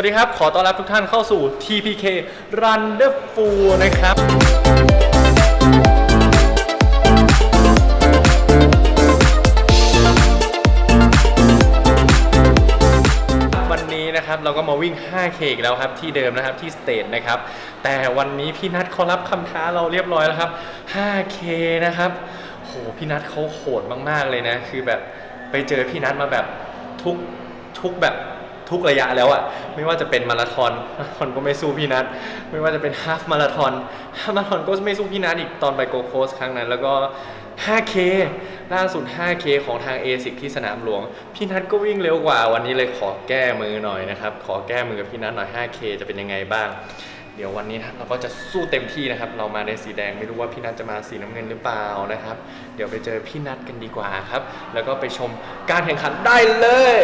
วัสดีครับ ขอต้อนรับทุกท่านเข้าสู่ TPK Run the Full นะครับ วันนี้นะครับเราก็มาวิ่ง 5K อีกแล้วครับ ที่เดิมนะครับที่สเตทนะครับ แต่วันนี้พี่นัทเขารับคำท้าเราเรียบร้อยแล้วครับ 5K นะครับโหพี่นัทเขาโหดมาก ๆ เลยนะ คือแบบไปเจอพี่นัทมาแบบทุกทุกแบบ ทุกระยะแล้วอะไม่ว่าจะเป็นมาราธอนมาราธอนก็ไม่สู้พี่นัทไม่ว่าจะเป็นฮาฟมาราธอนฮาฟมาราธอนก็ไม่สู้พี่นัทอีกตอนไปโกโคสครั้งนั้น แล้วก็ 5K ล่าสุด 5K ของทาง ASIC ที่สนามหลวง พี่นัทก็วิ่งเร็วกว่าวันนี้เลยขอแก้มือหน่อยนะครับ ขอแก้มือกับพี่นัทหน่อย 5K จะเป็นยังไงบ้าง เดี๋ยววันนี้นะเราก็จะสู้เต็มที่นะครับ เรามาในสีแดงไม่รู้ว่าพี่นัทจะมาสีน้ำเงินหรือเปล่านะครับ เดี๋ยวไปเจอพี่นัทกันดีกว่าครับ แล้วก็ไปชมการแข่งขันได้เลย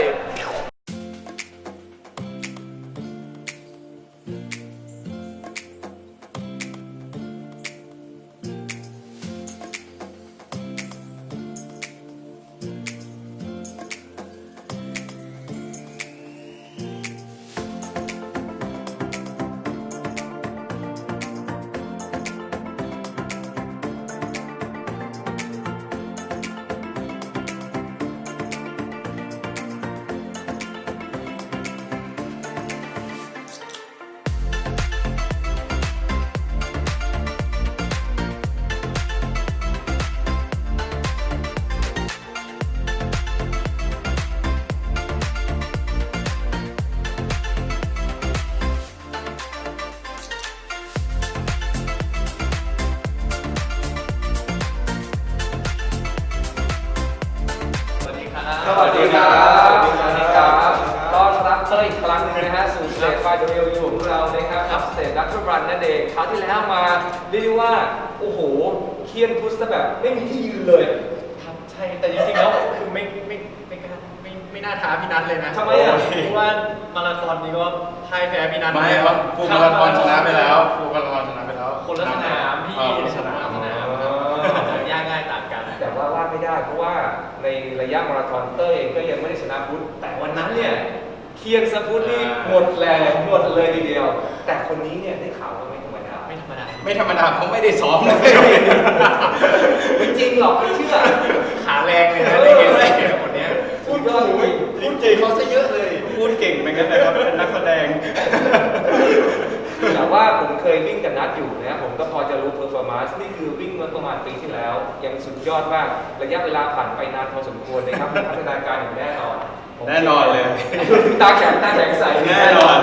ส สู่สเตจไฟเดอร์ยูของเรานะครับกับสเตจดักรันนั่นเองคราวที่แล้วมาเรียกได้ว่า โอ้โห เคียนพุทธแบบไม่มีที่ยืนเลย ครับใช่ แต่จริงๆแล้วคือไม่ไม่ไม่กล้าไม่ไม่น่าท้าพี่นัทเลยนะทำไมอะ เพราะว่ามาราธอนนี้ก็พ่ายแพ้พี่นัทไม่ครับฟูลมาราธอนชนะไปแล้วฟูลมาราธอนชนะไปแล้วคนละสนามพี่เออคนละสนามสนามครับยากง่ายต่างกัน แต่ว่าว่าไม่ได้เพราะว่าในระยะมาราธอนเต้ยเองก็ยังไม่ได้ชนะพุทธแต่วันนั้นเนี่ย เคียนสพุทธนี่หมดแรงหมดเลยทีเดียว แต่คนนี้เนี่ยได้ข่าวว่าไม่ธรรมดาไม่ธรรมดาไม่ธรรมดาเขาไม่ได้ซ้อมเลยไม่จริงหรอกไม่เชื่อขาแรงเลยนะในเกมสี่คนเนี้ยพูดยอดเลยพูดเก่งเขาซะเยอะเลย พูดเก่งเหมือนกันนะครับเป็นนักแสดงแต่ว่าผมเคยวิ่งกับนัดอยู่นะผมก็พอจะรู้เพอร์ฟอร์มานซ์นี่คือวิ่งเมื่อประมาณปีที่แล้ว ยังสุดยอดมาก ระยะเวลาผ่านไปนานพอสมควรนะครับมีพัฒนาการอย่างแน่นอนผม แน่นอนเลย ตาแข็งตาแข็งใสแน่นอน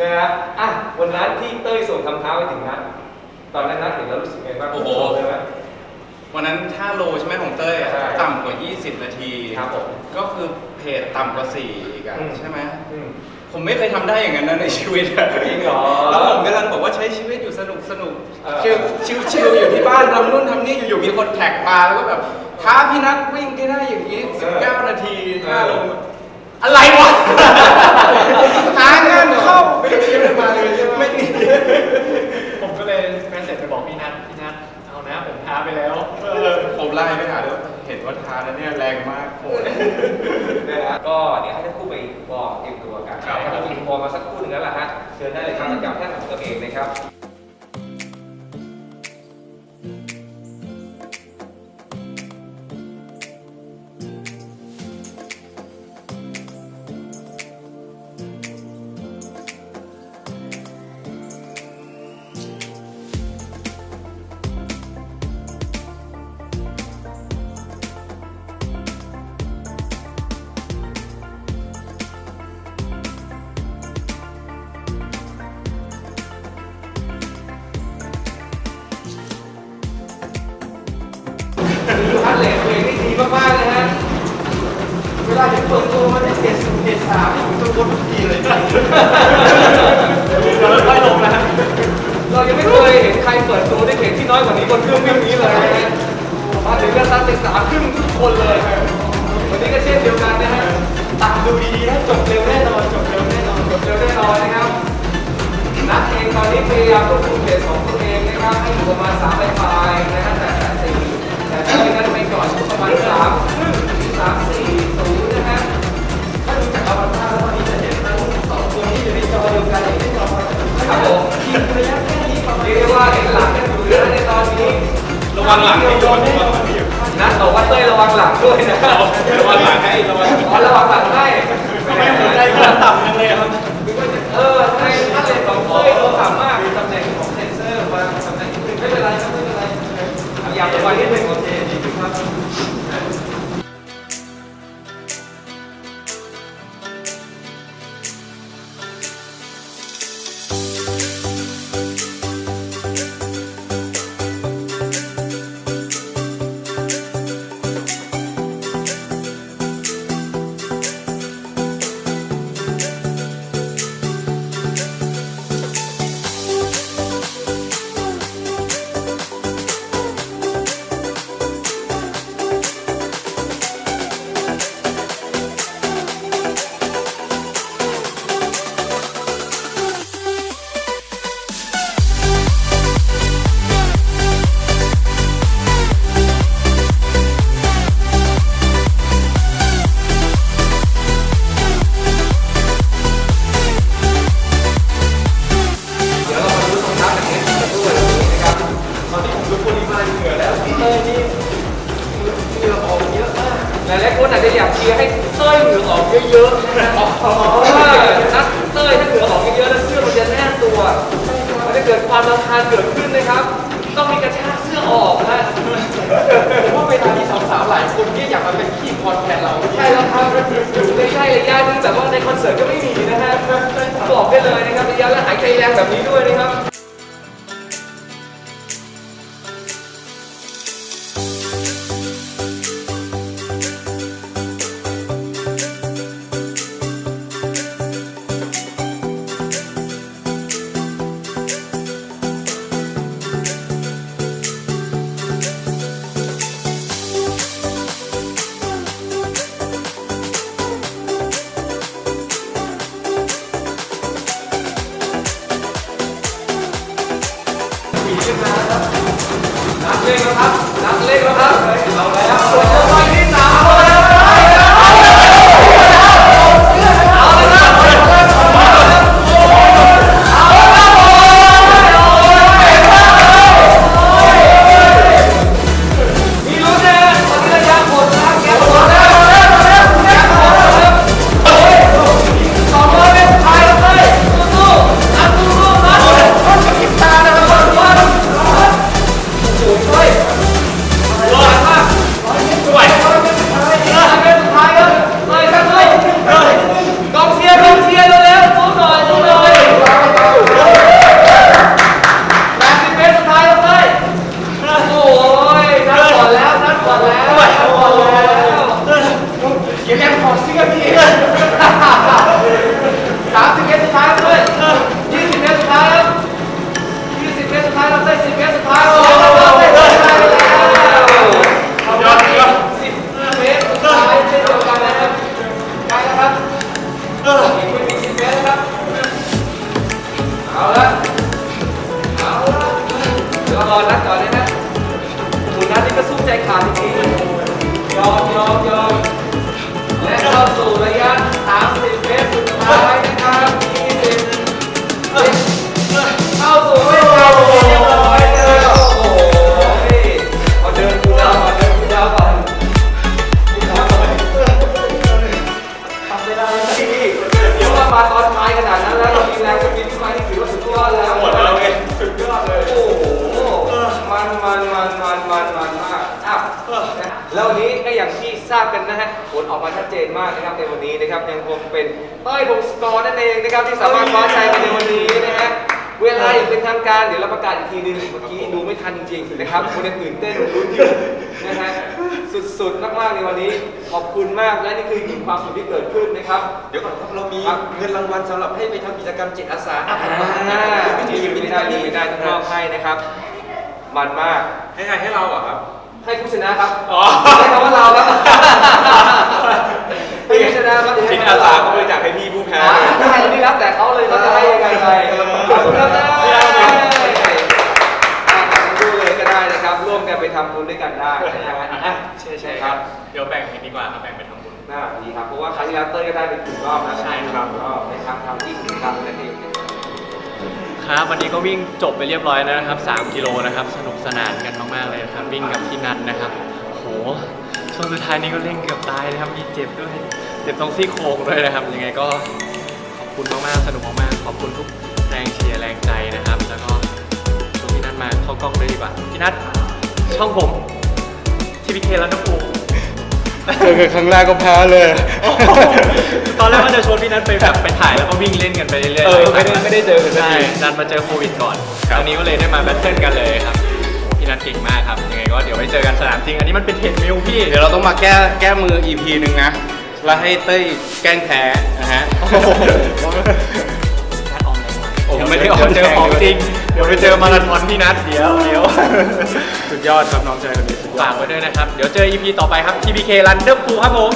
นะฮะอะวันนั้นที่เต้ยส่งคำท้าไปถึงนัดตอนนั้นนัดเห็นแล้วรู้สึกไงบ้างโอ้โหเลยไหม วันนั้นท่าโลใช่ไหมของเต้ยอะใช่ต่ำกว่า 20 นาที ครับผมก็คือเพจต่ำกว่า4อีกอะอืม ใช่ไหม อืม ผมไม่เคยทำได้อย่างนั้นนะในชีวิตอะจริงเหรอแล้วผมกำลังบอกว่าใชิชีวิตอยู่สนุกสนุกเออชิลชิลชิลอยู่ที่บ้านทำนู่นทำนี่อยู่ๆมีคนแท็กมาแล้วก็แบบ ท้าพี่นัทวิ่งให้ได้อย่างนี้ 19 นาทีท่าลงอะไรวะ หางานเข้าไม่ได้เตรียมมาเลยใช่ไหมไม่มีผมก็เลยแมสเสจไปบอกพี่นัทพี่นัทเอานะผมท้าไปแล้วเออผมไล่ไปหาด้วยเห็นว่าทานแล้วเนี่ยแรงมากโหดนะฮะก็เดี๋ยวให้ทั้งคู่ไปวอร์มเตรียมตัวกันครับนะครับจริงๆวอร์มมาสักครู่หนึงแล้วล่ะฮะเชิญได้เลยครับจากแท่นของตัวเองนะครับ เราค่อยลงนะฮะเรายังไม่เคยเห็นใครเปิดตัวได้เพลงที่น้อยกว่านี้บนเครื่องวิ่งนี้เลยนะฮะมาถึงก็ซัดไปสามครึ่งทุกคนเลย วันนี้ก็เช่นเดียวกันนะฮะตัดดูดีๆนะจบเร็วแน่นอนจบเร็วแน่นอนจบเร็วแน่นอนนะครับนักเองตอนนี้พยายามควบคุมเพจของตัวเองนะครับให้อยู่ประมาณสาม เพราะระวังแบบ ต้องมีกระชากเสื้อออกนะผมว่าเวลาที่สาวๆหลายคนที่อยากมาเป็นขี้คอนแทนเราใช่แล้วครับอยู่ใกล้ๆระยะที่แบบว่าในคอนเสิร์ตก็ไม่มีนะฮะบอกได้เลยนะครับระยะและหายใจแรงแบบนี้ด้วยนะครับ นักเลงแล้วครับ นักเลงแล้วครับเราแล้ว มตาชัดเจนมากนะครับในวันนี้นะครับยังคงเป็นเต้ยพงศกรนั่นเองนะครับที่สามารถคว้าชัยมาในวันนี้นะฮะเวลาอย่างเป็นทางการเดี๋ยวเราประกาศอีกทีนึงเมื่อกี้ดูไม่ทันจริงๆนะครับคนอื่นเต้นลุ้นอยู่นะฮะสุดๆมากๆในวันนี้ขอบคุณมากและนี่คืออีกความสุขที่เกิดขึ้นนะครับ เดี๋ยวก่อนครับเรามีครับเงินรางวัลสำหรับให้ไปทำกิจกรรมจิตอาสาอ่าไม่ที่ดีอยู่ไม่ไม่ได้ได้ดีไม่ได้ต้องมอบให้นะครับ มันมากให้ใครให้เราเหรอครับ ให้ผู้ชนะครับอ๋อใช้คำว่าเราครับ ให้ผู้ชนะครับจิตอาสาก็บริจาคให้พี่ผู้แพ้อ่าได้อันนี้แล้วแต่เขาเลยเขาจะให้ยังไงไปขอบคุณครับได้อ่าดูเลยก็ได้นะครับ ร่วมกันไปทำบุญด้วยกันได้นะฮะอะใช่ใช่ครับ เดี๋ยวแบ่งกันดีกว่าครับแบ่งไปทำบุญน่าดีครับ เพราะว่าครั้งที่แล้วเต้ยก็ได้ไปถึงรอบนะใช่ครับก็ไปทำทำที่กิจกรรมนั่นเองครับวันนี้ก็วิ่งจบไปเรียบร้อยแล้วนะครับ 3 กิโลนะครับ สนุกสนานกันมากๆเลยนะครับ วิ่งกับพี่นัทนะครับ โห ช่วงสุดท้ายนี้ก็เร่งเกือบตายนะครับมีเจ็บด้วยเจ็บตรงซี่โครงด้วยนะครับ ยังไงก็ขอบคุณมากๆสนุกมากๆขอบคุณทุกแรงเชียร์แรงใจนะครับ แล้วก็ชวนพี่นัทมาเข้ากล้องเลยดีกว่าพี่นัทช่องผมทีพีเคแล้วนะปูเจอกันครั้งแรกก็แพ้เลย ตอนแรกว่าจะชวนพี่นัทไปแบบไปถ่ายแล้วก็วิ่งเล่นกันไปเรื่อยๆเออไม่ได้ไม่ได้เจอกันสักใช่ทีดันมาเจอโควิดก่อนครับตอนนี้ก็เลยได้มาแบทเทิลกันเลยครับ พี่นัทเก่งมากครับยังไงก็เดี๋ยวไว้เจอกันสนามจริง อันนี้มันเป็นเทรดมิลพี่ เดี๋ยวเราต้องมาแก้แก้มือ EP หนึ่งนะ แล้วให้เต้ยแกล้งแพ้นะฮะนัดออมแรงไหมโอ้ยังไม่ได้ออกเจอของจริง เดี๋ยวไปเจอมาราธอนพี่นัทเดี๋ยวเดี๋ยวสุดยอดครับน้องชายคนนี้สุดยอฝาดกไว้ด้วยนะครับ เดี๋ยวเจอ EP ต่อไปครับ TBK Run เดอร์พูครับผม